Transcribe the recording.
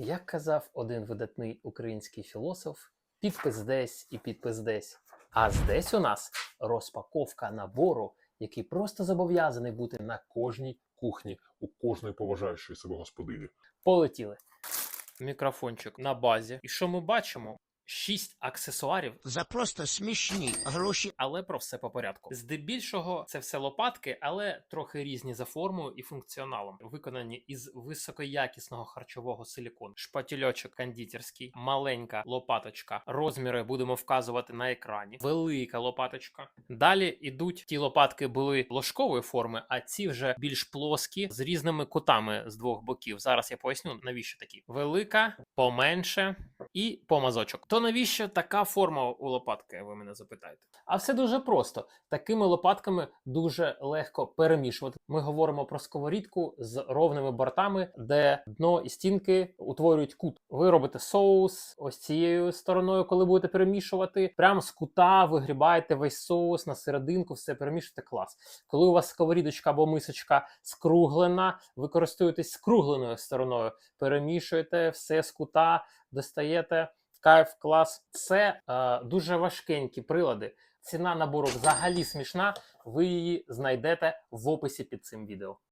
Як казав один видатний український філософ, підпис десь і підпис десь. А здесь у нас розпаковка набору, який просто зобов'язаний бути на кожній кухні у кожної поважаючої себе господині. полетіли. Мікрофончик на базі. І що ми бачимо? Шість аксесуарів, за просто смішні гроші. але про все по порядку. Здебільшого це все лопатки, але трохи різні за формою і функціоналом, виконані із високоякісного харчового силікону. Шпатільочок кондитерський, маленька лопаточка. Розміри будемо вказувати на екрані. Велика лопаточка. Далі ідуть ті лопатки були ложкової форми, а ці вже більш плоскі з різними кутами з двох боків. Зараз я поясню, навіщо такі. Велика, поменше і помазочок. То навіщо така форма у лопатки? Ви мене запитаєте? А все дуже просто. Такими лопатками дуже легко перемішувати. Ми говоримо про сковорідку з ровними бортами, де дно і стінки утворюють кут. Ви робите соус ось цією стороною, коли будете перемішувати. Прямо з кута вигрібаєте весь соус на серединку, все перемішуєте клас. Коли у вас сковорідочка або мисочка скруглена, ви користуєтесь скругленою стороною, перемішуєте все з кута, достаєте. Кайф, клас. Це е, дуже важкенькі прилади. Ціна набору взагалі смішна. Ви її знайдете в описі під цим відео.